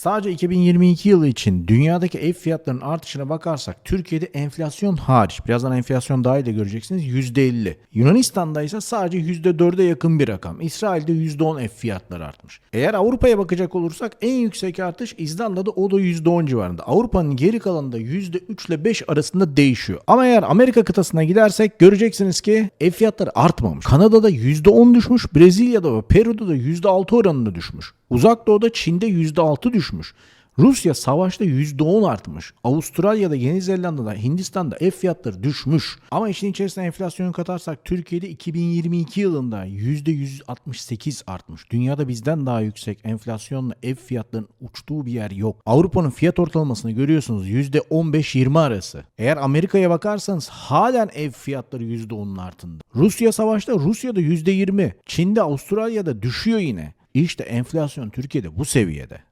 Sadece 2022 yılı için dünyadaki ev fiyatlarının artışına bakarsak Türkiye'de enflasyon hariç birazdan enflasyon dahil de göreceksiniz %50. Yunanistan'da ise sadece %4'e yakın bir rakam. İsrail'de %10 ev fiyatları artmış. Eğer Avrupa'ya bakacak olursak en yüksek artış İzlanda'da o da %10 civarında. Avrupa'nın geri kalanında %3 ile 5 arasında değişiyor. Ama eğer Amerika kıtasına gidersek göreceksiniz ki ev fiyatları artmamış. Kanada'da %10 düşmüş, Brezilya'da ve Peru'da da %6 oranında düşmüş. Uzak Doğu'da Çin'de %6 düşmüş. Rusya savaşta %10 artmış. Avustralya'da, Yeni Zelanda'da, Hindistan'da ev fiyatları düşmüş. Ama işin içerisine enflasyonu katarsak Türkiye'de 2022 yılında %168 artmış. Dünyada bizden daha yüksek enflasyonla ev fiyatlarının uçtuğu bir yer yok. Avrupa'nın fiyat ortalamasını görüyorsunuz %15-20 arası. Eğer Amerika'ya bakarsanız halen ev fiyatları %10'un altında. Rusya savaşta Rusya'da %20. Çin'de Avustralya'da düşüyor yine. İşte enflasyon Türkiye'de bu seviyede.